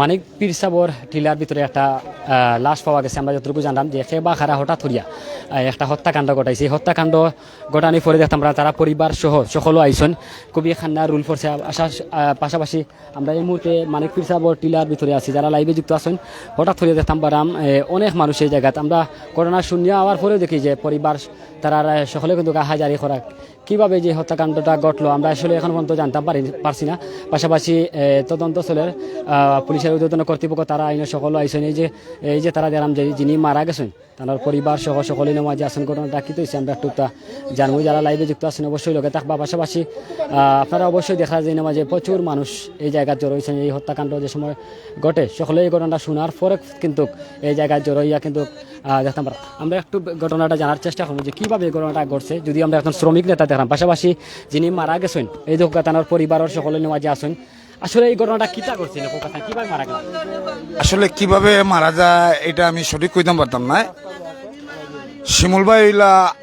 মানিক পীর সাবর টিলার ভিতরে একটা লাশ পাওয়া গেছে। আমরা যতটুকু জানলাম যে খেবা খারা হঠাৎ হরিয়া একটা হত্যাকাণ্ড ঘটাইছে। এই হত্যাকাণ্ড ঘটানি পরে দেখতাম আমরা তারা পরিবার সহ সকলও আইসন। কবি খান্না রুল ফোর্সে আসা পাশাপাশি আমরা এই মুহূর্তে মানিক পীর সাবর টিলার ভিতরে আছি। যারা লাইভে যুক্ত আছেন, হঠাৎ হরিয়া দেখতাম বারাম অনেক মানুষ এই জায়গাতে। আমরা ঘটনা শূন্য হওয়ার পরেও দেখি যে পরিবার, তারা সকলে কিন্তু হাজারি খোরাক। কীভাবে যে হত্যাকাণ্ডটা ঘটলো আমরা আসলে এখন পর্যন্ত জানতাম পারি পারছি না। পাশাপাশি এ, তদন্তস্থলের পুলিশের উদ্বোধন কর্তৃপক্ষ তারা আইনের সকল আইসেন এই যে এই যে তারা দেখলাম যে যিনি মারা গেছেন তার পরিবার সহ সকলে নামাজে আসেন ঘটনাটা কি হয়েছে আমরা একটু তা জানব। যারা লাইভে যুক্ত আছেন অবশ্যই লোকে থাকবা। পাশাপাশি আপনারা অবশ্যই দেখা যায় নামাজে প্রচুর মানুষ এই জায়গায় জড়ো হয়েছেন এই হত্যাকাণ্ড যে সময় ঘটে সকলে এই ঘটনাটা শোনার পরে কিন্তু এই জায়গায় জড়ো হইয়া কিন্তু দেখতাম। আমরা একটু ঘটনাটা জানার চেষ্টা করব যে কীভাবে ঘটনাটা ঘটছে। যদি আমরা এখন শ্রমিক নেতা দেখলাম, পাশাপাশি যিনি মারা গেছেন, এই তানোর পরিবারের সকলে নেওয়াজে আসেন আসলে এই ঘটনাটা কিতা কথা কীভাবে মারা গেল? আসলে কীভাবে মারা যায়, এটা আমি সঠিক কইতাম পারতাম না। শিমুল ভাই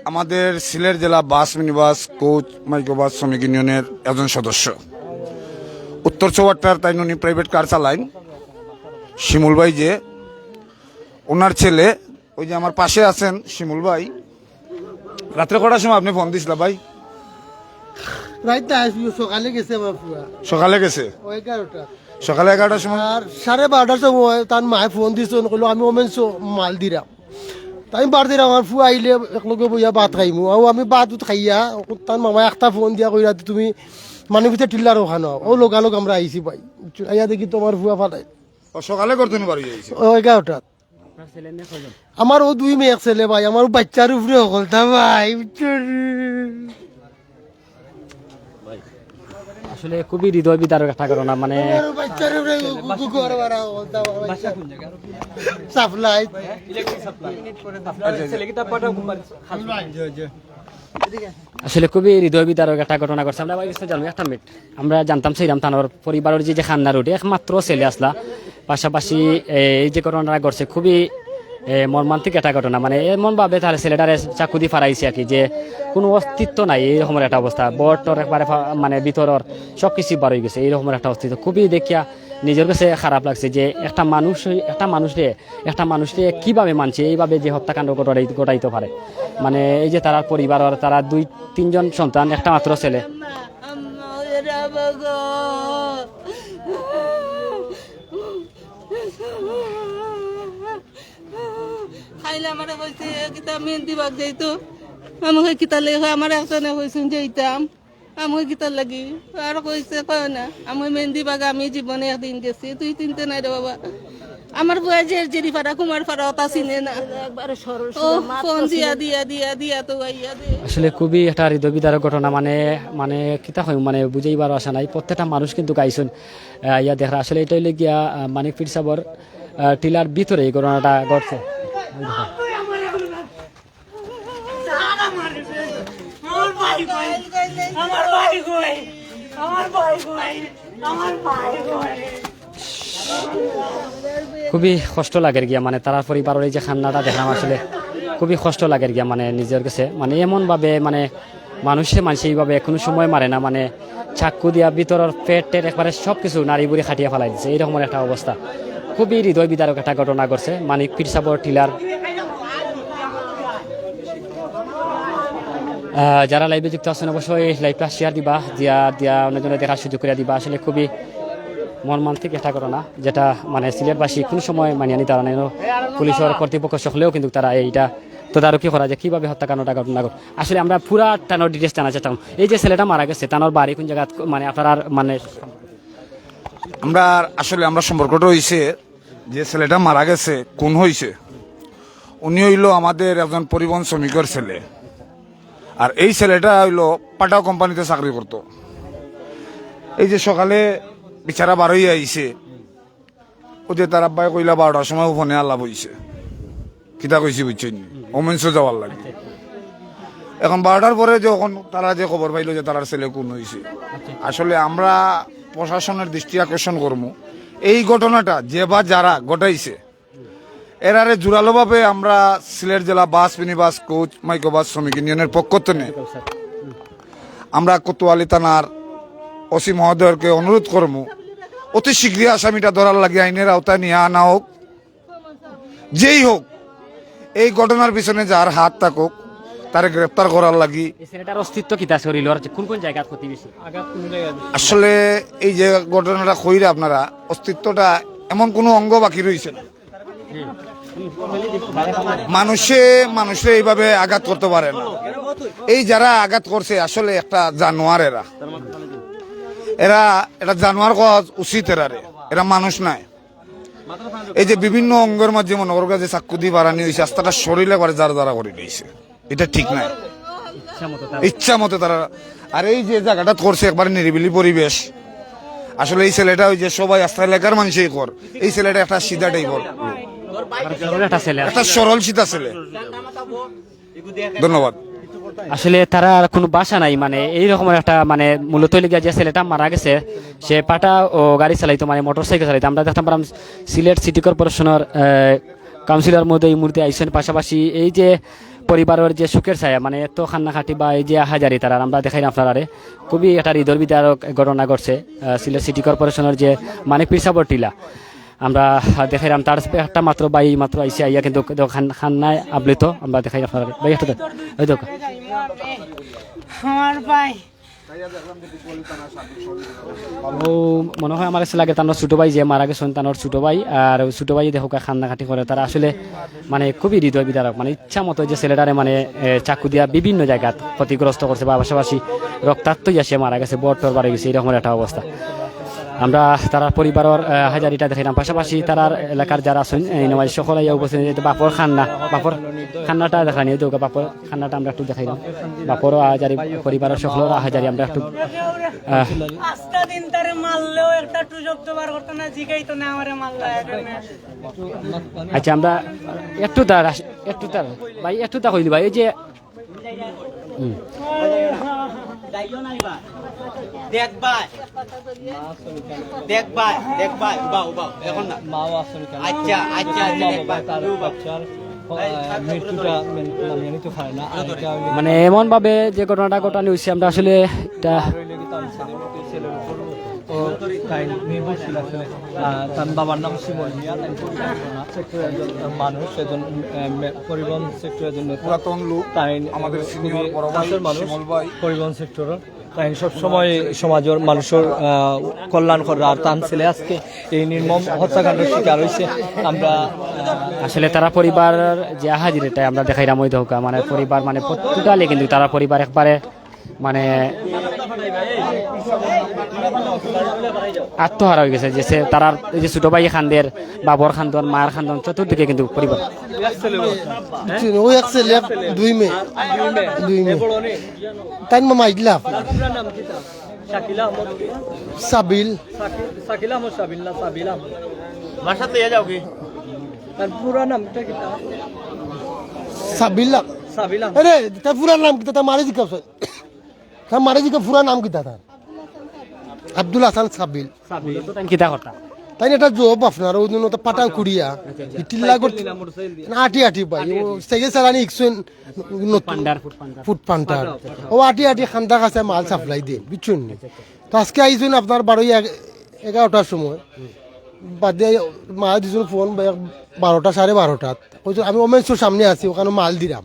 আমাদের সিলেট জেলা bus mini bus coach microbus শ্রমিক ইউনিয়নের একজন সদস্য। উত্তর চৌয়াট্টার তাই উনি প্রাইভেট কার চালাইন। শিমুল ভাই যে, ওনার ছেলে ওই যে আমার পাশে আছেন শিমুল ভাই। রাত্রে কটার সময় আপনি ফোন দিছিলা ভাই? সকালে গেছে সকালে গেছে? সকালে এগারোটার সময়? আর সাড়ে বারোটার সময় তার মায়ে ফোন দিছে কইলো আমি ওমেন মাল দিলাম তাই বার দিলাম আমার ফু আইলে একলগে বইয়া ভাত খাইমু। আর আমি ভাত খাইয়া তার মামায় একটা ফোন দিয়া কইরা তুমি মানে ভিতরে টিল্লার ওখানে। ও লোকালোক আমরা আইছি ভাই। আইয়া দেখি তোমার ফুয়া ফাটাই। সকালে করতে পারি ও এগারোটা আমার ও দুই মেয়ে ছেলে ভাই আমার বাচ্চার উপরে হকলতা ভাই। আসলে খুবই হৃদয় বিদারক একটা ঘটনা মানে আমার বাচ্চার উপরে কুকুর মারা হকলতা সাপ্লাই। আসলে খুবই হৃদয় বিদারক একটা ঘটনা ঘটছে। আমরা বাইরে জানব একটা মিনিট। আমরা জানতাম সেইরাম তানোর পরিবারের যে যে খান্না রুটি একমাত্র ছেলে আসলা। পাশাপাশি, এই যে ঘটনাটা ঘটছে, খুবই মর্মান্তিক একটা ঘটনা। মানে এমন ভাবে তাহলে ছেলেটারে চাকু ফারাইছে আর কি, যে কোনো অস্তিত্ব নাই এই রকমের একটা অবস্থা। বটর একবারে মানে ভিতরের সব কিছু বার হয়ে গেছে, এই রকমের একটা অস্তিত্ব। খুবই দেখিয়া নিজের কাছে খারাপ লাগছে যে একটা মানুষ, একটা মানুষরে একটা মানুষরে কীভাবে মানছে, এইভাবে যে হত্যাকাণ্ড ঘটাই, ঘটাইতে পারে। মানে এই যে তারা পরিবারের তারা দুই, তিনজন সন্তান, একটা মাত্র ছেলে খাইলে আমার কইছে কিতা মেহেন্দি বাগ যাইতো আমাকে কিতা লেগে আমার একজনে কইছেন যে ইতাম আমাকে কিতা লাগি। আর কইছে কয় না আমি মেহেন্দি বাগ আমি জীবনে একদিন গেছি তুই চিনতে নাই রে বাবা। আমার বয়া যে জেরি পাড়া কুমার পাড়া অতা চিনে না। ও ফোন দিয়া দিয়া দিয়া দিয়া তো দে। আসলে খুবই একটা হৃদয় বিদারক ঘটনা মানে মানে কিতা হয় মানে বুঝেইবার আশা নাই। প্রত্যেকটা মানুষ কিন্তু গাইছেন। ইয়া দেখা আসলে এটা হইলে গিয়া মানিক পীর সাবর টিলার ভিতরে এই ঘটনাটা ঘটছে। খুবই কষ্ট লাগে গিয়া মানে তারা পরিবারের এই যে খান্নাটা দেখলাম আসলে খুবই কষ্ট লাগে গিয়া মানে নিজের কাছে মানে এমনভাবে মানে মানুষে মানুষ এইভাবে কোনো সময় মারে না মানে চাক্কু দিয়া ভিতরের পেটের একবারে সব কিছু নারী বুড়ি খাটিয়া ফেলাই দিচ্ছে এইরকমের একটা অবস্থা। খুবই হৃদয় বিদারক একটা ঘটনা ঘটছে, মানিক পিরসাবর টিলার যারা লাইভে যুক্ত আছেন অবশ্যই লাইভটা শেয়ার দিবা, দিয়া দিয়া অন্যজনে দেখার সুযোগ করে দিবা। আসলে খুবই মর্মান্তিক একটা ঘটনা, যেটা মানে সিলেটবাসী কোন সময় মানিয়ে নিতে পারে না পুলিশের কর্তৃপক্ষ সকলেও কিন্তু তারা এইটা তদারকি করা যে কীভাবে হত্যাকাণ্ডটা ঘটনা ঘট। আসলে আমরা পুরা টানোর ডিটেলস জানা করব। এই যে ছেলেটা মারা গেছে তানোর বাড়ি কোন জায়গা মানে আপনার মানে আমরা আসলে আমরা সম্পর্কটা হইছে যে ছেলেটা মারা গেছে, কোন হইছে? উনি হইল আমাদের একজন পরিবহন শ্রমিকের ছেলে। আর এই ছেলেটা হইল পাটাও কোম্পানিতে চাকরি করতো। এই যে সকালে বিচারা বার হইয়া ও যে তার আব্বাই কইলা বারোটার সময় ফোনে আল্লাহ হইছে। কিতা কইছি বুঝছেন? ওমেন্সও যাওয়ার লাগে। এখন বারোটার পরে যে যখন তারা যে খবর পাইলো যে তার ছেলে কোন হয়েছে আসলে আমরা প্রশাসনের দৃষ্টি আকর্ষণ করব এই ঘটনাটা যে বা যারা ঘটাইছে এরারে জোরালোভাবে আমরা সিলেট জেলা bus mini bus coach microbus শ্রমিক ইউনিয়নের পক্ষ থেকে আমরা কোতোয়ালি থানার ওসি মহোদয়কে অনুরোধ করব অতি শীঘ্রই আসামিটা ধরার লাগে আইনের আওতায় নিয়ে আনা হোক যেই হোক এই ঘটনার পিছনে যার হাত থাকুক তারে গ্রেপ্তার করার লাগি এই অস্তিত্ব কিতা কোন কোন জায়গা আসলে এই যে ঘটনাটা কইরা আপনারা অস্তিত্বটা এমন কোনো অঙ্গ বাকি রয়েছে না। মানুষে মানুষে এইভাবে আঘাত করতে পারে না। এই যারা আঘাত করছে, আসলে একটা জানোয়ার এরা। এরা, এটা জানোয়ার করা উচিত এরারে এরা মানুষ নাই। এই যে বিভিন্ন অঙ্গের মাঝে মনে করো যে চাক্কু দিয়ে বাড়ানি হয়েছে রাস্তাটা শরীরে করে যারা যারা করে নিয়েছে। এটা ঠিক নাই। ইচ্ছা মতো তার আর এই যে জায়গাটা করছে, একবার নিরিবিলি পরিবেশ। আসলে এই ছেলেটা ওই যে সবাই আস্থা এলাকার মানুষই কর। এই ছেলেটা একটা সিধা সরল একটা ছেলে একটা সরল সিধা ছেলে। ধন্যবাদ। আসলে তারা আর কোনো বাসা নাই মানে এই রকমের একটা মানে মূলত লিগা যে ছেলেটা মারা গেছে সে পাটা ও গাড়ি চালাইতো মানে মোটর সাইকেল চালাইতো। আমরা দেখতাম পারলাম সিলেট সিটি কর্পোরেশনের কাউন্সিলর মধ্যে এই মুহূর্তে আইসেন। পাশাপাশি এই যে পরিবারের যে সুখের ছায়া মানে এত খান্নাখাটি বা এই যে হাজারি তারা আমরা দেখাই না আপনারা খুবই একটা হৃদয় বিদারক ঘটনা ঘটছে সিলেট সিটি কর্পোরেশনের যে মানিক পিরসাবর টিলা। আমরা দেখাইলাম তার একটা মাত্র বাই মাত্র আইসি আইয়া কিন্তু খান- খান্নায় আবৃত। আমরা দেখাই আপনারা ভাই একটা ওই দেখো। আমার ভাই। ও মনে হয় আমার কাছে লাগে তার ছোট ভাই যে মারা গেছেন তার ছোট ভাই। আর ছোট ভাই দেখো খান্নাখাটি করে। তারা আসলে মানে খুবই হৃদয় বিদারক। মানে ইচ্ছা মতো যে ছেলেটারে মানে চাকু দিয়া বিভিন্ন জায়গাত ক্ষতিগ্রস্ত করছে বা পাশাপাশি রক্তাক্ত সে মারা গেছে বট টর বাড়ে গেছে এরকম একটা অবস্থা। আমরা তার পরিবারের হাজারিটা দেখাইলাম। পাশাপাশি তার এলাকার যারা আছেন এই সকলে উপস্থিত বাপর খান্না বাপর খান্নাটা দেখানি দেখো বাপর খান্নাটা আমরা একটু দেখাইলাম। বাপর হাজারি পরিবারের সকলের হাজারি আমরা একটু আচ্ছা আমরা একটু তার একটু তার ভাই একটু তা কইলি ভাই এই যে এখন না। মাও আসলে আচ্ছা আচ্ছা আচ্ছা তার বাচ্চার মৃত্যুটা মেন- নিতে পারে না। এটা হইলে মানে এমন ভাবে যে ঘটনাটা ঘটানো হয়েছে আমরা আসলে এটা রইলে কি তার ছেলের উপর ছেলের উপর ও তাই নির্ভরশীল আসলে তার বাবার নাম শিমল মিয়া তাই সেক্টরের একজন মানুষ একজন পরিবহন সেক্টরের পুরাতন লোক তাই আমাদের মানুষ পরিবহন সেক্টর তাই সবসময় সমাজের মানুষের কল্যাণ করা আর তান ছেলে আজকে এই নির্মম হত্যাকাণ্ডের শিকার হয়েছে আমরা আসলে তারা পরিবারের যে হাজির এটা আমরা দেখাইলাম ওই ধোকা। মানে পরিবার মানে টোটালি কিন্তু তারা পরিবার একবারে মানে আত্মহারা হয়ে গেছে যে সে- তারার এই যে ছোট ভাই খান্দের বাবর খান্দন মায়ের খান্দন চতুর্দিকে কিন্তু পরিবার দুই মেয়ে দুই মেয়ে তাই মামা তার? শাকিলা আহমদ সাবিল। শাকি- আহমদ সাবিল না সাবিল আহমদ বাসা তো যাও কি তার পুরা নামটা কি? সাবিল সাবিল আরে তার পুরা নাম কি তার মারে জিজ্ঞাসা তার মারে জিজ্ঞা পুরা নাম কি তার আব্দুল হাসান সাবিল। কিতা কথা তাই এটা জব আপনার ওই দিন পাটাং কুড়িয়া টিল্লা করতে না আটি আটি ভাই। ও সেগে ইকশন পান্ডার ফুট পান্টার ও আটি আটি খান্ডা কাছে মাল সাপ্লাই দিয়ে। বুঝছেন? তো আজকে আইসুন আপনার বারোই এগ- এগারোটার সময়। বাদে মা দিয়েছিল ফোন বারোটা সাড়ে কইছো আমি ওমেন্সোর সামনে আছি ওখানে মাল দিলাম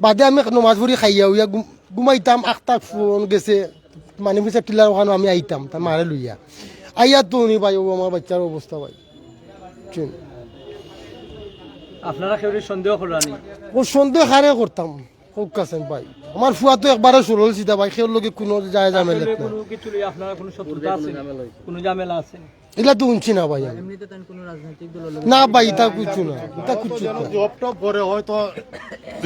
বাদে আমি নমাজ পড়ি খাইয়া উইয়া ঘুম- ঘুমাইতাম আখটা ফোন গেছে মানে পিছিয়ে টিলার ওখানে আমি আইতাম তার মারে লইয়া আইয়া তো উনি ভাই ও আমার বাচ্চার অবস্থা ভাই বুঝছেন? আপনারা কেউ সন্দেহ করানি ও সন্দেহ হারে করতাম হোক কাছেন ভাই আমার ফুয়া তো একবারে সরল সিধা ভাই সেওর লগে কোনো যায় ঝামেলা কোনো কিছু আপনারা কোনো শত্রুতা আছে কোনো ঝামেলা আছে এগুলা তো উনছি না ভাই না ভাই এটা কিছু না এটা কিছু জব টপ করে হয়তো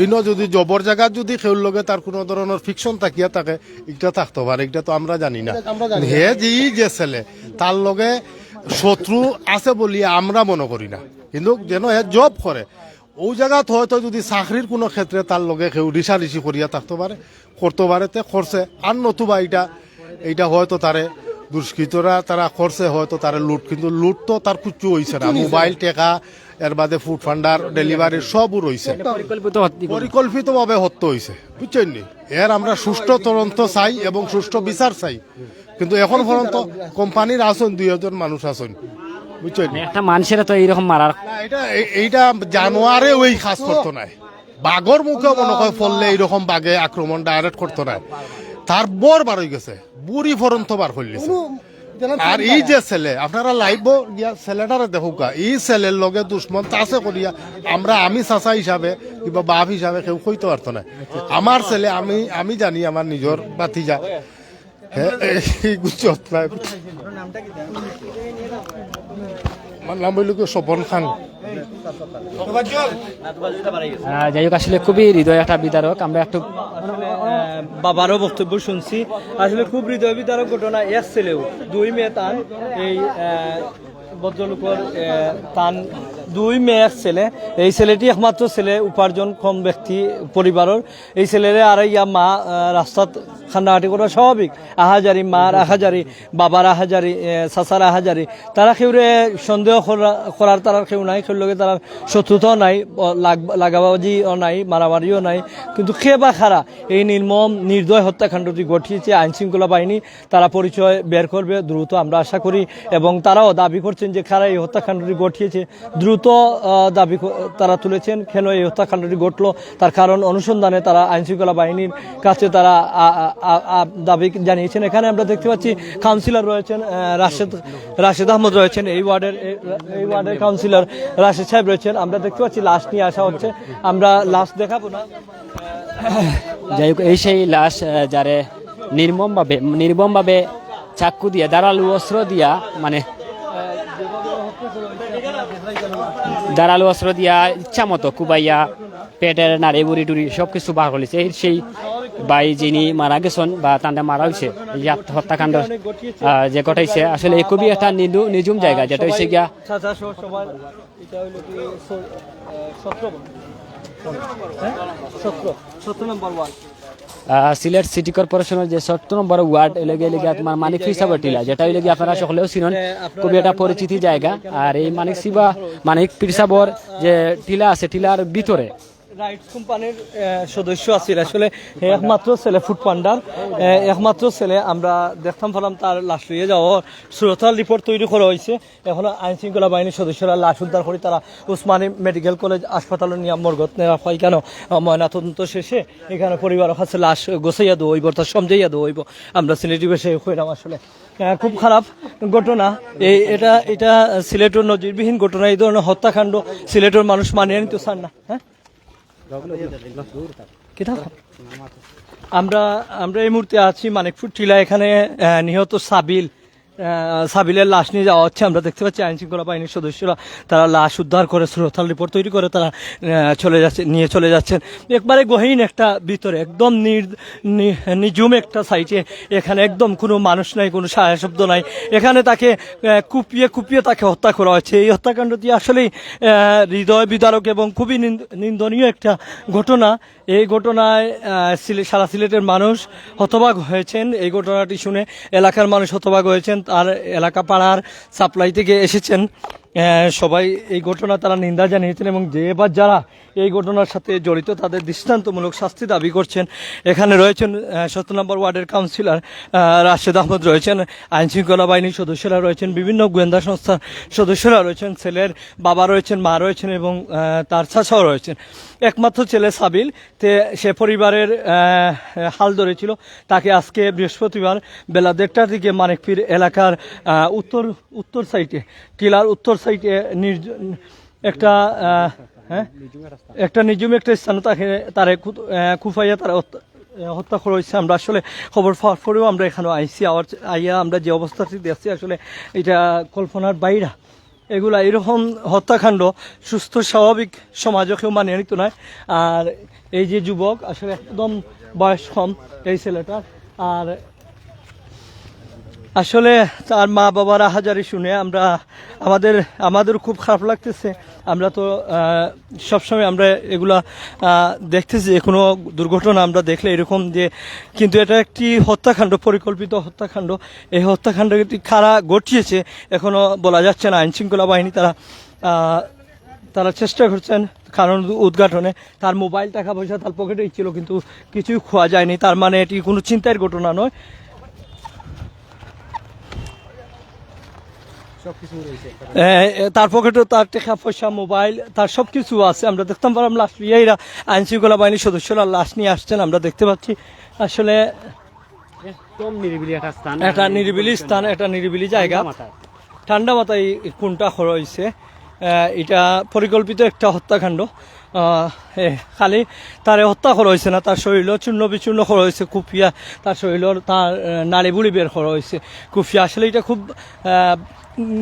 ইনো যদি জবর জায়গাত যদি খেউর লগে তার কোনো ধরনের ফিকশন থাকিয়া থাকে এটা থাকতে পারে এটা তো আমরা জানি না। হে যে যে ছেলে তার লগে শত্রু আছে বলি আমরা মনে করি না। কিন্তু যেন হে জব করে ও জায়গাত হয়তো যদি চাকরির কোনো ক্ষেত্রে তার লগে কেউ রিসারিসি করিয়া থাকতে পারে করতে পারে তে করছে আর নতুবা এইটা এইটা হয়তো তারে দুষ্কৃতরা তারা করছে হয়তো তারা লুট কিন্তু লুট তো তার কুচু হইছে না। মোবাইল টেকা এর বাদে ফুড ফান্ডার ডেলিভারি সবও রয়েছে পরিকল্পিতভাবে হত্যা হয়েছে বুঝছেন নি? এর আমরা সুষ্ঠু তদন্ত চাই এবং সুষ্ঠু বিচার চাই। কিন্তু এখন পর্যন্ত কোম্পানির আসন দুই হাজার মানুষ আসন বুঝছেন মানে একটা মানুষের তো এইরকম মারার এটা এইটা জানোয়ারে ওই কাজ করতো নাই। বাঘর মুখে মনে হয় ফললে এইরকম বাঘে আক্রমণ ডাইরেক্ট করতো নাই। তার বর বার হয়ে গেছে। বুড়ি ফরন্ত বার করলিছে আর এই যে ছেলে আপনারা লাইব গিয়া ছেলেটারে দেখুকা এই ছেলের লগে দুশ্মন তাছে করিয়া আমরা আমি চাচা হিসাবে কিংবা বাপ হিসাবে কেউ কইতে পারতো না। আমার ছেলে আমি আমি জানি আমার নিজের বাতিজা হ্যাঁ স্বপন খান। যাই হোক আসলে খুবই হৃদয় একটা বিদারক। আমরা একটু বাবারও বক্তব্য শুনছি। আসলে খুব হৃদয় বিদারক ঘটনা এসছিলেও ছেলেও দুই মেয়ে তান এই আহ, তান দুই মেয়ে এক ছেলে। এই ছেলেটি একমাত্র ছেলে, উপার্জন কম ব্যক্তি পরিবারের। এই ছেলেরে আর ইয়া মা রাস্তাত খান্নাহাটি করা স্বাভাবিক। আহাজারি মার আহাজারি, বাবার আহাজারি চাচার আহাজারি। তারা কেউরে সন্দেহ করা- করার তারা কেউ নাই। কেউ লগে তারা শত্রুতাও নাই লাগ- লাগাবাজিও নাই, মারামারিও নাই। কিন্তু খে বা খারা, এই নির্মম, নির্দয় হত্যাকাণ্ডটি ঘটিয়েছে আইন শৃঙ্খলা বাহিনী। তারা পরিচয় বের করবে, দ্রুত আমরা আশা করি। এবং তারাও দাবি করছেন যে খারা এই হত্যাকাণ্ডটি ঘটিয়েছে, দ্রুত আহ, দাবি তারা তুলেছেন। কেন এই হত্যাকাণ্ডটি ঘটলো? তার কারণ অনুসন্ধানে তারা আইন শৃঙ্খলা বাহিনীর কাছে তারা দাবি জানিয়েছেন। এখানে আমরা দেখতে পাচ্ছি কাউন্সিলর রয়েছেন রাশেদ রাশেদ আহমদ রয়েছেন। এই ওয়ার্ডের এই- ওয়ার্ডের কাউন্সিলর রাশেদ সাহেব রয়েছেন। আমরা দেখতে পাচ্ছি লাশ নিয়ে আসা হচ্ছে। আমরা লাশ দেখাবো না। যাই হোক এই সেই লাশ যারে নির্মমভাবে নির্মমভাবে চাক্কু দিয়া দাঁড়ালু অস্ত্র দিয়া মানে দাঁড়ালু অস্ত্র দিয়া ইচ্ছা মতো কুবাইয়া, পেটের নাড়ি বুড়ি টুড়ি সব কিছু বার করেছে সেই বাই যিনি মারা গেছেন বা তান্ডে মারা হয়েছে যে হত্যাকাণ্ড যে ঘটাইছে, আসলে এই খুবই একটা নিদু- নিঝুম জায়গা, যেটা হচ্ছে গিয়া নম্বর সিলেট সিটি কর্পোরেশনের যে সত্তর নম্বর ওয়ার্ড এলাকা তোমার মানিক ফিসাবা টিলা যেটা এলাকা আপনারা সকলেও চিনেন। খুবই একটা পরিচিতি জায়গা। আর এই মানিক সিবা, মানিক পিরসাবর যে টিলা আছে, টিলার ভিতরে রাইটস কোম্পানির সদস্য আছিল। আসলে একমাত্র ছেলে ফুড পান্ডার। একমাত্র ছেলে, আমরা দেখতাম ফেলাম তার লাশ লইয়ে যাওয়া সুরতাল রিপোর্ট তৈরি করা হয়েছে। এখন আইন শৃঙ্খলা বাহিনীর সদস্যরা লাশ উদ্ধার করে তারা উসমানী মেডিকেল কলেজ হাসপাতালে নিয়ে মর্গত নেওয়া হয়। কেন? ময়নাতদন্ত শেষে এখানে পরিবারের কাছে লাশ গোছাইয়া দেওয়া হইব তার সমঝাইয়া দেওয়া হইব আমরা সিলেটি বেশে হইলাম আসলে। খুব খারাপ ঘটনা। এই এটা এটা সিলেটের নজিরবিহীন ঘটনা। এই ধরনের হত্যাকাণ্ড সিলেটের মানুষ মানিয়ে নিতে চান না। হ্যাঁ? আমরা আমরা এই মুহূর্তে আছি মানিকপুর টিলা এখানে নিহত সাবিল। সাবিলের লাশ নিয়ে যাওয়া হচ্ছে। আমরা দেখতে পাচ্ছি আইন শৃঙ্খলা বাহিনীর সদস্যরা, তারা লাশ উদ্ধার করে সুরতাল রিপোর্ট তৈরি করে, তারা চলে যাচ্ছে, নিয়ে চলে যাচ্ছেন। একবারে গহীন একটা ভিতরে, একদম নির- নি- নিঝুম একটা সাইটে, এখানে একদম কোনো মানুষ নাই, কোনো সায়া শব্দ নাই। এখানে তাকে কুপিয়ে কুপিয়ে তাকে হত্যা করা হয়েছে এই হত্যাকাণ্ডটি আসলেই হৃদয় বিদারক এবং খুবই নিন্দ- নিন্দনীয় একটা ঘটনা। এই ঘটনায় সারা সিলেটের মানুষ হতবাক হয়েছেন। এই ঘটনাটি শুনে এলাকার মানুষ হতবাক হয়েছেন। তার এলাকা পাড়ার সাপ্লাই থেকে এসেছেন। সবাই এই ঘটনা তারা নিন্দা জানিয়েছেন এবং যে এবার যারা এই ঘটনার সাথে জড়িত তাদের দৃষ্টান্তমূলক শাস্তি দাবি করছেন। এখানে রয়েছেন সত্তর নম্বর ওয়ার্ডের কাউন্সিলর আহ, রাশেদ আহমদ রয়েছেন আইন শৃঙ্খলা বাহিনীর সদস্যরা রয়েছেন বিভিন্ন গোয়েন্দা সংস্থার সদস্যরা রয়েছেন ছেলের বাবা রয়েছেন মা রয়েছেন এবং তার চাচাও রয়েছেন। একমাত্র ছেলে সাবিল তে সে পরিবারের হাল ধরেছিল। তাকে আজকে বৃহস্পতিবার বেলা দেড়টার দিকে মানিকপীর এলাকার উত্তর উত্তর সাইডে টিলার উত্তর সাইডে একটা হ্যাঁ? একটা নিজুম একটা স্থানে তাকে, তারে কুফাইয়া তারা হত্যা- হত্যা করা হয়েছে আমরা আসলে খবর পাওয়ার পরেও আমরা এখানে আইসি আওয়ার আইয়া আমরা যে অবস্থাটি দেখছি আসলে এটা কল্পনার বাইরা। এগুলা এরকম হত্যাকাণ্ড সুস্থ, স্বাভাবিক সমাজও কেউ মানিয়ে নিত নয় আর এই যে যুবক, আসলে একদম বয়স কম এই ছেলেটার। আর আসলে তার মা বাবার আহাজারি শুনে আমরা আমাদের আমাদের খুব খারাপ লাগতেছে। আমরা তো সবসময় আমরা এগুলা দেখতেছি যে কোনো দুর্ঘটনা আমরা দেখলে এরকম যে, কিন্তু এটা একটি হত্যাকাণ্ড, পরিকল্পিত হত্যাকাণ্ড। এই হত্যাকাণ্ডটি খারা ঘটিয়েছে, এখনও বলা যাচ্ছে না। আইনশৃঙ্খলা বাহিনী তারা তারা চেষ্টা করছেন কারণ উদ্ঘাটনে। তার মোবাইল টাকা পয়সা তার পকেটেই ছিল, কিন্তু কিছুই খোয়া যায়নি। তার মানে এটি কোনো চিন্তার ঘটনা নয় এ, এ, তার পকেটে তার টাকা পয়সা মোবাইল তার সব কিছু আছে। আমরা দেখতাম পারলাম লাশ ইয়েরা আইন শৃঙ্খলা বাহিনীর সদস্যরা লাশ নিয়ে আসছেন আমরা দেখতে পাচ্ছি। আসলে একটা নিরিবিলি স্থান একটা নিরিবিলি জায়গা। ঠান্ডা মাথায় কোনটা হয়েছে এটা পরিকল্পিত একটা হত্যাকাণ্ড। খালি তারে হত্যা করা হয়েছে না তার শরীর চূর্ণ বিচূর্ণ করা হয়েছে কুফিয়া তার শরীর তার নাড়ি বুড়ি বের করা হয়েছে কুফিয়া আসলে এটা খুব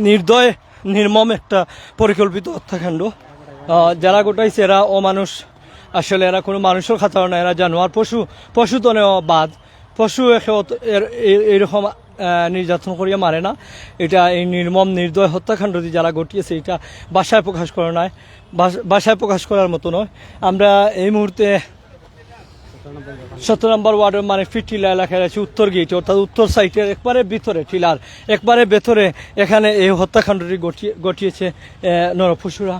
নির্দয়, নির্মম একটা পরিকল্পিত হত্যাকাণ্ড। যারা গোটাইছে এরা অমানুষ। আসলে এরা কোনো মানুষের খাতাও না এরা জানোয়ার, পশু পশু তো নেওয়া বাদ। পশু এরকম নির্যাতন করিয়া মারে না। এটা এই নির্মম, নির্দয় হত্যাকাণ্ড হত্যাকাণ্ডটি যারা ঘটিয়েছে, এটা বাসায় প্রকাশ করা নয় বাসায় প্রকাশ করার মতো নয়। আমরা এই মুহূর্তে সতেরো নম্বর ওয়ার্ডের মানে ফিট টিলা এলাকায় আছে উত্তর গেট, অর্থাৎ উত্তর সাইটের একবারে ভিতরে টিলার, একবারে ভেতরে এখানে এই হত্যাকাণ্ডটি ঘটিয়ে, ঘটিয়েছে নরপশুরা।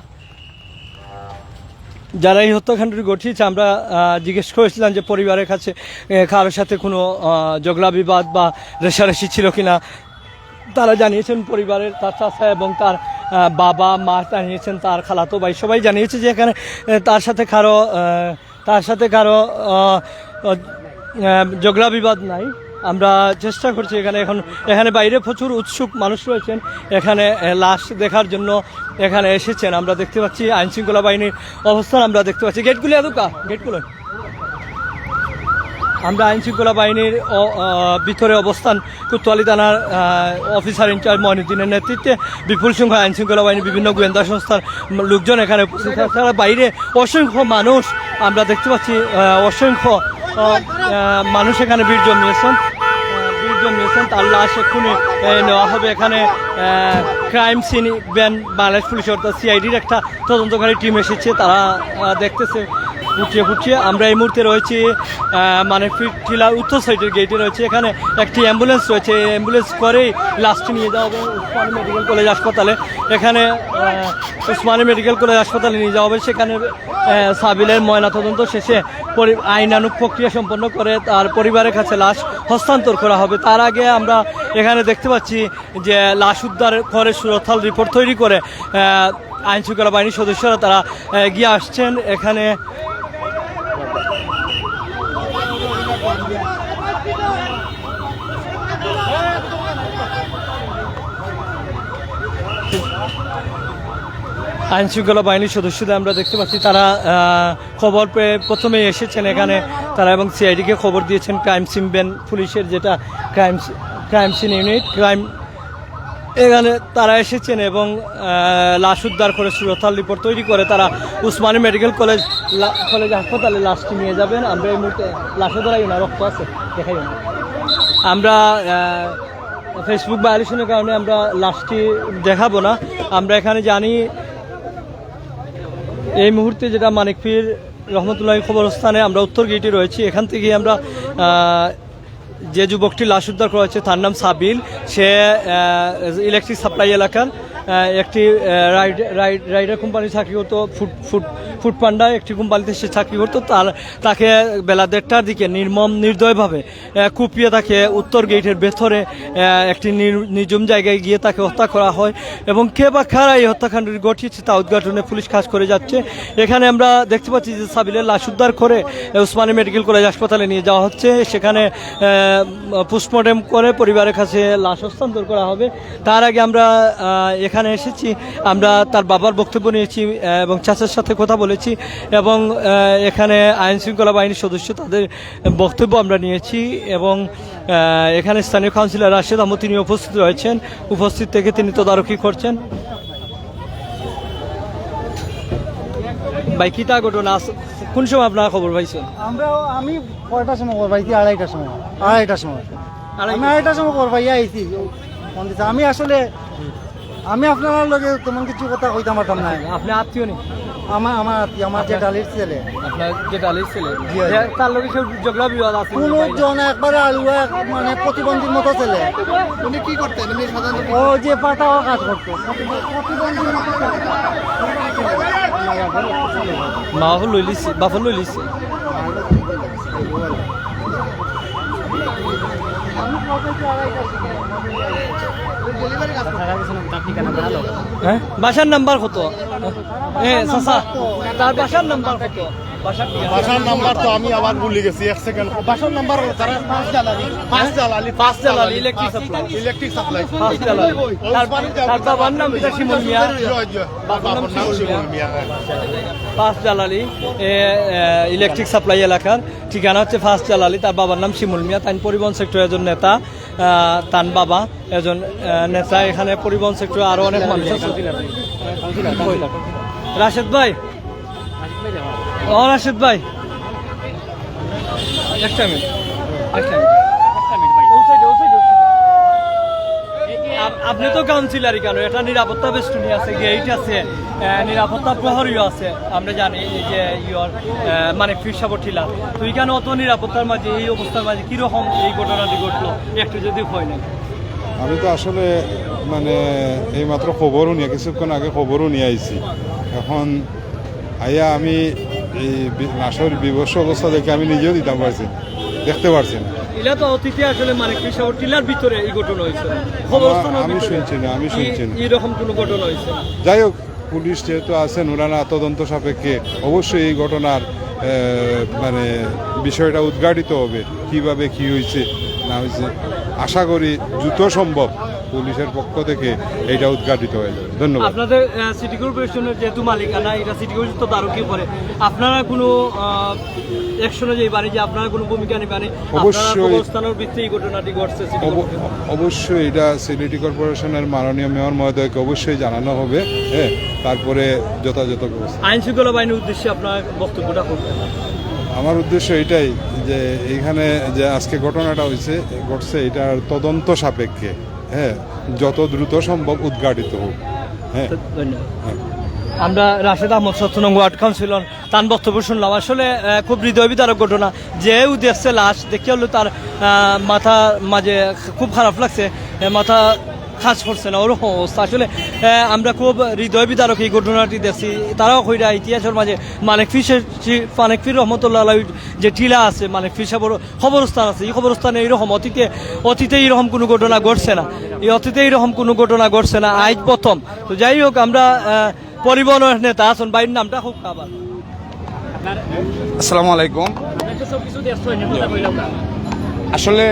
যারা এই হত্যাকাণ্ডটি ঘটিয়েছে, আমরা জিজ্ঞেস করেছিলাম যে পরিবারের কাছে কারোর সাথে কোনো ঝগড়া, বিবাদ বা রেশারেশি ছিল কিনা, তারা জানিয়েছেন পরিবারের তার চাচা এবং তার বাবা, মা জানিয়েছেন, তার খালাতো ভাই সবাই জানিয়েছে যে এখানে তার সাথে কারও তার সাথে কারও ঝগড়া বিবাদ নাই। আমরা চেষ্টা করছি এখানে, এখন এখানে বাইরে প্রচুর উৎসুক মানুষ রয়েছেন। এখানে লাশ দেখার জন্য এখানে এসেছেন। আমরা দেখতে পাচ্ছি আইনশৃঙ্খলা বাহিনীর অবস্থান, আমরা দেখতে পাচ্ছি। গেটগুলি এদুকা গেটগুলো। আমরা আইন শৃঙ্খলা বাহিনীর ভিতরে অবস্থান কোতোয়ালি থানার অফিসার ইনচার্জ মহিনুদ্দিনের নেতৃত্বে বিপুল সংখ্যক আইন শৃঙ্খলা বাহিনী বিভিন্ন গোয়েন্দা সংস্থার লোকজন এখানে উপস্থিত তারা বাইরে অসংখ্য মানুষ আমরা দেখতে পাচ্ছি অসংখ্য মানুষ এখানে ভিড় জমিয়েছেন। আহ, ভিড় জমিয়েছেন তার লাশ এক্ষুনি নেওয়া হবে এখানে। Crime scene van Bangladesh police অর্থাৎ সিআইডির একটা তদন্তকারী টিম এসেছে তারা দেখতেছে। ফুটিয়ে ফুটিয়ে আমরা এই মুহূর্তে রয়েছি মানে টিলার উত্তর সাইডের গেটে রয়েছে। এখানে একটি অ্যাম্বুলেন্স রয়েছে। অ্যাম্বুলেন্স করেই লাস্টে নিয়ে যাওয়া হবে উসমানী মেডিকেল কলেজ হাসপাতালে। এখানে উসমানী মেডিকেল কলেজ হাসপাতালে নিয়ে যাওয়া হবে। সেখানে সাবিলের ময়নাতদন্ত শেষে আইনানুগ প্রক্রিয়া সম্পন্ন করে তার পরিবারের কাছে লাশ হস্তান্তর করা হবে। তার আগে আমরা এখানে দেখতে পাচ্ছি যে লাশ উদ্ধার করে সুরথাল রিপোর্ট তৈরি করে আহ, আইন শৃঙ্খলা বাহিনীর সদস্যরা তারা গিয়ে আসছেন। এখানে আইন শৃঙ্খলা বাহিনীর সদস্যদের আমরা দেখতে পাচ্ছি, তারা খবর পেয়ে প্রথমে এসেছেন এখানে। তারা এবং সিআইডিকে খবর দিয়েছেন ক্রাইম সিম ব্যান পুলিশের যেটা crime crime scene unit, crime এখানে তারা এসেছেন এবং লাশ উদ্ধার করে সুরতাল রিপোর্ট তৈরি করে তারা উসমানী মেডিকেল কলেজ কলেজ হাসপাতালে লাশটি নিয়ে যাবেন। আমরা এই মুহূর্তে লাশে ধরাই না রক্ত আছে, দেখাই আমরা। ফেসবুক ভায়োলেশনের কারণে আমরা লাশটি দেখাবো না। আমরা এখানে জানি এই মুহূর্তে যেটা মানিকপীর রহমতুল্লাহ কবরস্থানে আমরা উত্তর গেটে রয়েছি, এখান থেকে আমরা যে যুবকটি লাশ উদ্ধার করা হয়েছে, তার নাম সাবিল। সে ইলেকট্রিক সাপ্লাই এলাকার একটি রাইড রাইড রাইডার কোম্পানি চাকরি করতো ফুড ফুড ফুড পান্ডা একটি কোম্পানিতে সে চাকরি করতো, তার, তাকে বেলা দেড়টার দিকে নির্মম নির্দয়ভাবে কুপিয়ে তাকে উত্তর গেটের ভেতরে একটি নির- নির্জম জায়গায় গিয়ে তাকে হত্যা করা হয় এবং কে বা কারা এই হত্যাকাণ্ডটি ঘটিয়েছে তা উদ্ঘাটনে পুলিশ কাজ করে যাচ্ছে। এখানে আমরা দেখতে পাচ্ছি যে সাবিলের লাশ উদ্ধার করে উসমানী মেডিকেল কলেজ হাসপাতালে নিয়ে যাওয়া হচ্ছে। সেখানে পোস্টমর্টেম করে পরিবারের কাছে লাশ হস্তান্তর করা হবে। তার আগে আমরা এখানে এসেছি। আমরা তার বাবার বক্তব্য নিয়েছি এবং চাচার সাথে কথা বলেছি এবং এখানে আইন শৃঙ্খলা বাহিনীর সদস্য তাদের বক্তব্য আমরা নিয়েছি এবং এখানে স্থানীয় কাউন্সিলর রাশেদ আহমদ তিনি উপস্থিত রয়েছেন। উপস্থিত থেকে তিনি তদারকি করছেন। ভাই কিতা ঘটনা? কোন সময় আপনারা খবর পাইছেন? আমরা আমি কয়টার সময় খবর পাইছি? আড়াইটার সময়। আড়াইটার সময়। আমি আড়াইটার সময় খবর পাইয়া আইছি। আমি আসলে আমি আপনার লগে তেমন কিছু কথা কইতাম পারতাম না। আপনি আত্মীয় নেই? আমার আমার আত্মীয়, আমার যে ডালির ছেলে। আপনার ছিলেন জি, জি। তার লোকের সব ঝগড়া বিবাদ আছে কোন জন একবারে আলুয়া মানে প্রতিবন্ধীর মতো ছেলে। উনি কি করতেন ও যে পাটাও কাজ করতো। প্রতিবন্ধীর মতো ছেলে। মা হল লইলিছে। বাপ হল লইলিছে। আমি খবর পাইছি আড়াইটার সময় হ্যাঁ? বাসার নাম্বার কত? হ্যাঁ চাচা তার বাসার নাম্বার কত? বাসার নাম্বার তো আমি আবার ভুলে গেছি এক সেকেন্ড বাসার নাম্বার তারা পাঁচ জ্বালালি পাঁচ জ্বালালি পাঁচ জ্বালালি, electric supply। ইলেকট্রিক সাপ্লাই পাঁচ জ্বালালি। তার তার বাবার নাম শিমুল মিয়া। বাবার নাম Shimul Mia. First Jalali electric supply এলাকার ঠিকানা হচ্ছে ফার্স্ট জালালি তার বাবার নাম শিমুল মিয়া। তাই পরিবহন সেক্টর একজন নেতা। তার বাবা এজন নেতা এখানে পরিবহন সেক্টরে আরও অনেক মানুষ রাশেদ ভাই। ও, রাশেদ ভাই। একটা মিনিট একটা মিনিট ও সাইডে, ও সাইডে, ও সাইডে। আপ- আপনি তো কাউন্সিলারই কেন? এটা নিরাপত্তা বেষ্টনী আছে গেট আছে নিরাপত্তা প্রহরীও আছে। আমরা জানি যে ইয়র মানে ফিরসাবর ঠিলা তো এখানে অত নিরাপত্তার মাঝে, এই অবস্থার মাঝে কীরকম এই ঘটনাটি ঘটলো? একটু যদি হয় না আমি তো আসলে মানে এইমাত্র খবরও নিয়ে, কিছুক্ষণ আগে খবরও নিয়ে আইছি। এখন আইয়া আমি এই বি- লাশের অবস্থা দেখে আমি নিজেও দিতাম পারছি দেখতে পারছি না। এটা তো অতীতে আসলে মানে টিলার ভিতরে এই ঘটনা হয়েছে। আমি। শুনছি না, আমি শুনছি না। এইরকম কোনো ঘটনা হয়েছে? যাই হোক পুলিশ যেহেতু আছেন ওনারা তদন্ত সাপেক্ষে অবশ্যই এই ঘটনার মানে বিষয়টা উদ্ঘাটিত হবে। কীভাবে কি হয়েছে না হয়েছে আশা করি দ্রুত সম্ভব। পুলিশের পক্ষ থেকে এটা উদ্ঘাটিত হয়ে যাবে। ধন্যবাদ। আপনাদের সিটি কর্পোরেশনের যেহেতু মালিকানা এটা সিটি কর্পোরেশন তো তারও করে? আপনারা কোনো একশনে যে বাণী যে আপনারা কোনো ভূমিকা নেবেন অবশ্যই। অবস্থানের ভিত্তি ঘটনাটি ঘটছে অব- অবশ্যই এটা সিলেটি কর্পোরেশনের মাননীয় মেয়র মহোদয়কে অবশ্যই জানানো হবে হ্যাঁ তারপরে যথাযথ ব্যবস্থা। আইন শৃঙ্খলা বাহিনীর উদ্দেশ্যে আপনার বক্তব্যটা করবেন আমার উদ্দেশ্য এটাই যে এইখানে যে আজকে ঘটনাটা হয়েছে ঘটছে এটার তদন্ত সাপেক্ষে হ্যাঁ যত দ্রুত সম্ভব উদ্ঘাটিত হোক হ্যাঁ। ধন্যবাদ। হ্যাঁ। আমরা রাশেদ আহমদ সত্যনঙ্গ ওয়ার্ড কাউন্সিলর তার বক্তব্য শুনলাম। আসলে খুব হৃদয় বিদারক ঘটনা যে দেখছে লাশ দেখে হলো তার মাথা মাঝে খুব খারাপ লাগছে মাথা কাজ করছে না, ওরকম অবস্থা। আসলে আমরা খুব হৃদয় বিদারক এই ঘটনাটি দেখছি। তারাও কইরা ইতিহাসের মাঝে মানিক ফিসের মানিক ফির রহমতুল্লাহ যে টিলা আছে, মানিক ফির সাহেবের খবরস্থান আছে। এই খবরস্থানে এইরকম অতীতে অতীতে এইরকম কোনো ঘটনা ঘটছে না। এই অতীতে এইরকম কোনো ঘটনা ঘটছে না। আজ প্রথম। তো যাই হোক, আমরা আহ, পরিবহনের নেতা আসুন নামটা খুব খাবার আসসালামু আলাইকুম। আসলে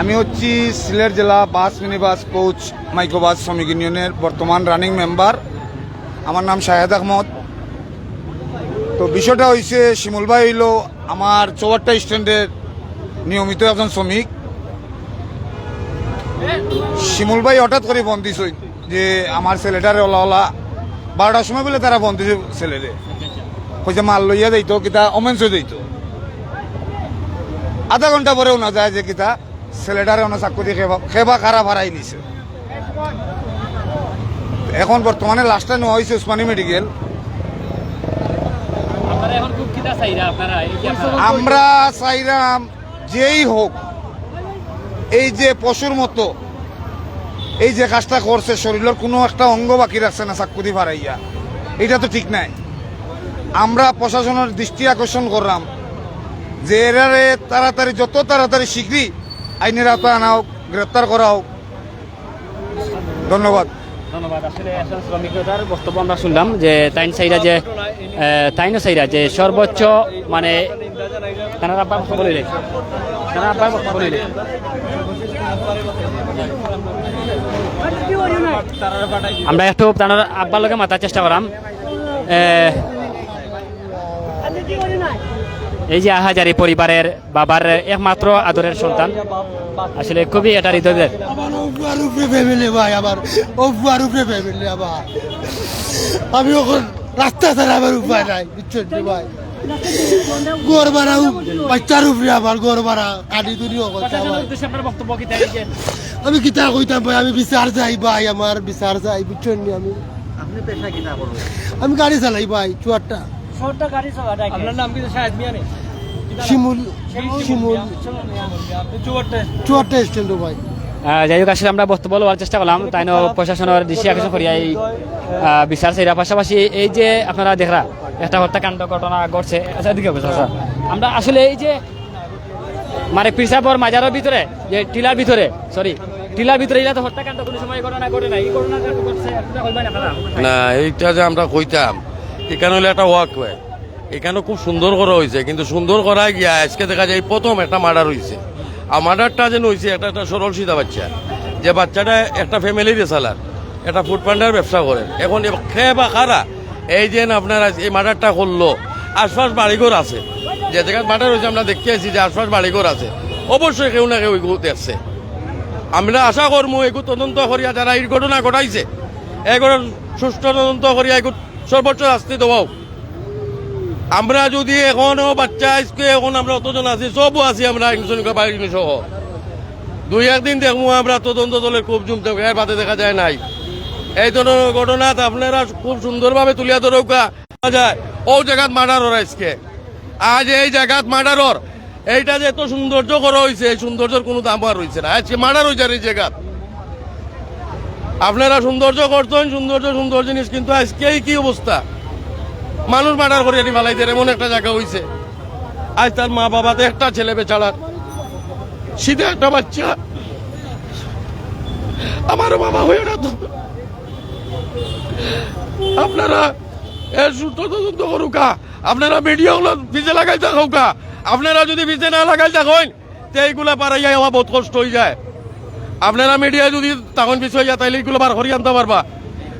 আমি হচ্ছি সিলেট জেলা bus mini bus coach microbus শ্রমিক ইউনিয়নের বর্তমান রানিং মেম্বার। আমার নাম শাহেদ আহমদ। তো বিষয়টা হয়েছে শিমুল ভাই হইল আমার চৌহাট্টা স্ট্যান্ডের নিয়মিত একজন শ্রমিক। শিমুল ভাই হঠাৎ করে বন্দি হই যে আমার ছেলেটারে ওলা ওলা বারোটার সময় বলে তারা বন্দি ছেলেরে। কইছে মাল লইয়া যাইত কিতা অমেন্স যাইত। আধা ঘণ্টা পরেও না যায় যে কিতা ছেলেটারে অন্য চাকু দিয়ে খেবা খেবা খারাপ হারাই নিছে। এখন বর্তমানে লাস্টটা নেওয়া হয়েছে উসমানী মেডিকেল আমরা চাইরাম যেই হোক এই যে পশুর মতো এই যে কাজটা করছে, শরীরের কোনো একটা অঙ্গ বাকি রাখছে না চাকুদি ফারাইয়া এটা তো ঠিক নাই। আমরা প্রশাসনের দৃষ্টি আকর্ষণ করলাম যে এরারে তাড়াতাড়ি, যত তাড়াতাড়ি শীঘ্রই আইনের আওতায় আনা হোক, গ্রেপ্তার করা হোক। ধন্যবাদ। বক্তব্য আমরা শুনলাম যে তাইন সাইরা যে তাইনও সাইরা যে সর্বোচ্চ মানে তানার আব্বার বক্তব্য লইলে আমরা একটু তানার আব্বার লগে মাতার চেষ্টা করাম। এই যে আহাজারি পরিবারের বাবার একমাত্র আদরের সন্তান আসলে খুবই এটা হৃদয় আমার অফুয়ার উপরে ভাই আমার অফুয়ার উপরে ফ্যামিলি আমার। আমি এখন রাস্তা ছাড়া আমার উপায় নাই ভাই? গড় ভাড়া বাচ্চার উপরে আমার গড় ভাড়া কাটি তুলি অবস্থা ভাই আপনার বক্তব্য কি আমি কিতা কইতাম ভাই আমি বিচার যাই ভাই আমার বিচার যাই বুঝছেন নি আমি? আমি গাড়ি চালাই ভাই চুয়ারটা আপনার নাম কি? শাহেদ মিয়া নেই শিমুল শিমুল আপনি চুয়ারটা চুয়ারটা স্ট্যান্ড ভাই। আহ, যাই হোক আসলে আমরা বক্তব্য বলার চেষ্টা করলাম। তাই প্রশাসনের দৃষ্টি আকর্ষণ করিয়া এই বিচার সেইরা পাশাপাশি এই যে আপনারা দেখরা একটা হত্যাকাণ্ড ঘটনা ঘটছে। আচ্ছা আচ্ছা। আমরা আসলে এই যে মানে পিসাবর মাজারের ভিতরে যে টিলার ভিতরে সরি টিলার ভিতরে এটা তো হত্যাকাণ্ড কোনো সময় ঘটনা ঘটে না এই ঘটনাটা ঘটছে না এইটা যে আমরা কইতাম এখানে হলে একটা ওয়াক হয়। এখানে খুব সুন্দর করা হয়েছে কিন্তু সুন্দর করা গিয়া আজকে দেখা যায় এই প্রথম একটা মার্ডার হয়েছে আর মার্ডারটা যেন হয়েছে একটা একটা সরল সিধা বাচ্চা। যে বাচ্চাটা একটা ফ্যামিলির চালার একটা ফুড পান্ডার ব্যবসা করে। এখন খেয়ে বা খারা এই যে আপনারা এই মার্ডারটা করল, আশপাশ বাড়িঘর আছে। যে জায়গায় মার্ডার হয়েছে, আমরা দেখতে আছি যে আশপাশ বাড়িঘর আছে। অবশ্যই কেউ না কেউ দেখছে আমরা আশা করব এগু তদন্ত করিয়া যারা এই ঘটনা ঘটাইছে এগুলো সুষ্ঠু তদন্ত করিয়া এগু সর্বোচ্চ শাস্তি দেবো আমরা যদি এখনও বাচ্চা, আজকে এখন আমরা অতজন আছি, সবও আছি আমরা সহ। দুই, একদিন দেখব আমরা তদন্ত দলের খুব জমতে এর বাদে দেখা যায় নাই। এই ধরনের ঘটনা আপনারা খুব সুন্দরভাবে তুলিয়া ধরৌকা যায় ও জায়গাত মার্ডার আজকে। আজ এই জায়গাত মার্ডার এইটা যে এত সৌন্দর্য করা হয়েছে এই সৌন্দর্যের কোনো দাম আর হয়েছে না। আজকে মার্ডার হয়েছে এই জায়গাত। আপনারা সৌন্দর্য করতেন, সৌন্দর্য সুন্দর জিনিস, কিন্তু আজকে কি অবস্থা? মানুষ মার্ডার করে আনি মালাইতে এমন একটা জায়গা হয়েছে আজ তার মা বাবাতে একটা ছেলে বেচারার। শীতে একটা বাচ্চা। আমারও বাবা হয়ে তো আপনারা এর সুস্থ তদন্ত করুকা আপনারা মিডিয়া গুলো ভিজে লাগাই থাকুকা আপনারা যদি ভিজে না লাগাই থাকেন তো এইগুলা পারাইয়া আমার বহুত কষ্ট হয়ে যায়। আপনারা মিডিয়া যদি তখন বিষয় যায় তাহলে এইগুলো বার করিয়ে আনতে পারবা।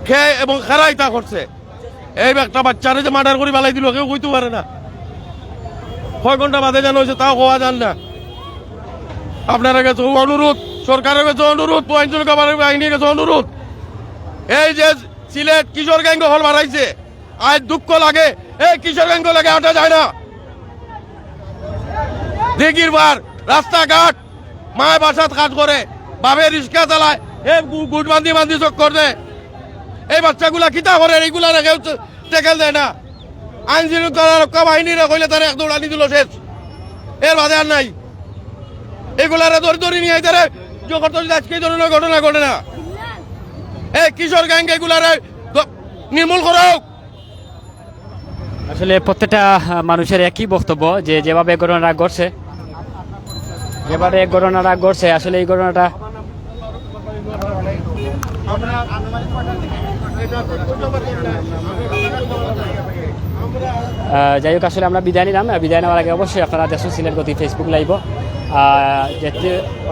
খেয়ে এবং খেরাই তা করছে। এই একটা বাচ্চারে যে মার্ডার করে বালাই দিল, কেউ কইতে পারে না। কয় ঘণ্টা বাদে জানো হয়েছে তাও কোয়া যান না। আপনারা কাছে অনুরোধ, সরকারের কাছে অনুরোধ কাবারের বাহিনীর কাছে অনুরোধ। এই যে সিলেট কিশোরগঞ্জ হল বাড়াইছে আজ দুঃখ লাগে। এই কিশোরগঞ্জ লাগে হাঁটা যায় না। দিঘির বার রাস্তাঘাট মায় বাসাত কাজ করে বাবে রিক্সা চালায়, এ গু- গুট বান্ধি বান্ধি চক্কর দেয় এই বাচ্চাগুলা কিতা করে? এইগুলা রেখে টেকেল দেয় না। আইন শৃঙ্খলা রক্ষা বাহিনীরা কইলে তারা এক দৌড়ানি দিল শেষ। এর বাদে আর নাই। এগুলারে ধরে ধরে নিয়ে তারা যখন তো আজকে ধরনের ঘটনা ঘটে না। এই কিশোর গ্যাং এগুলারে নির্মূল করো। আসলে প্রত্যেকটা মানুষের একই বক্তব্য যে যেভাবে ঘটনাটা ঘটছে যেভাবে ঘটনাটা ঘটছে আসলে এই ঘটনাটা যাই হোক, আসলে আমরা বিদায় নিলাম। বিদায় নেওয়ার আগে অবশ্যই আপনারা দেখুন সিলেট গতি ফেসবুক লাইভ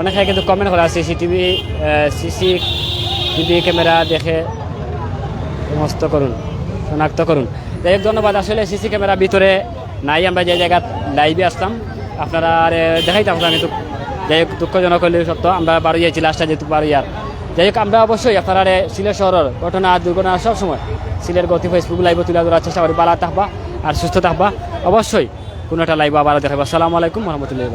অনেকে কিন্তু কমেন্ট করা সিসিটিভি সিসি টিভি ক্যামেরা দেখে সমস্ত করুন, শনাক্ত করুন। যাই হোক, ধন্যবাদ। আসলে সিসি ক্যামেরার ভিতরে নাই, আমরা যে জায়গা লাইভে আসলাম। আপনারা আর দেখাইতাম আমি তো যাই হোক, দুঃখজনক হলেও সত্য, আমরা বারো যাইছি লাস্টটা যেহেতু বারো ইয়ার যাই হোক, আমরা অবশ্যই আপনারা সিলেট শহরের ঘটনা, দুর্ঘটনা সবসময় সিলেট গতি ফেসবুক লাইভে তুলে ধরার চেষ্টা করি। বালা থাকবা আর সুস্থ থাকবা। অবশ্যই কোনো একটা লাইভ আবার দেখাবো আসসালামু আলাইকুম, রহমতুল্লাহ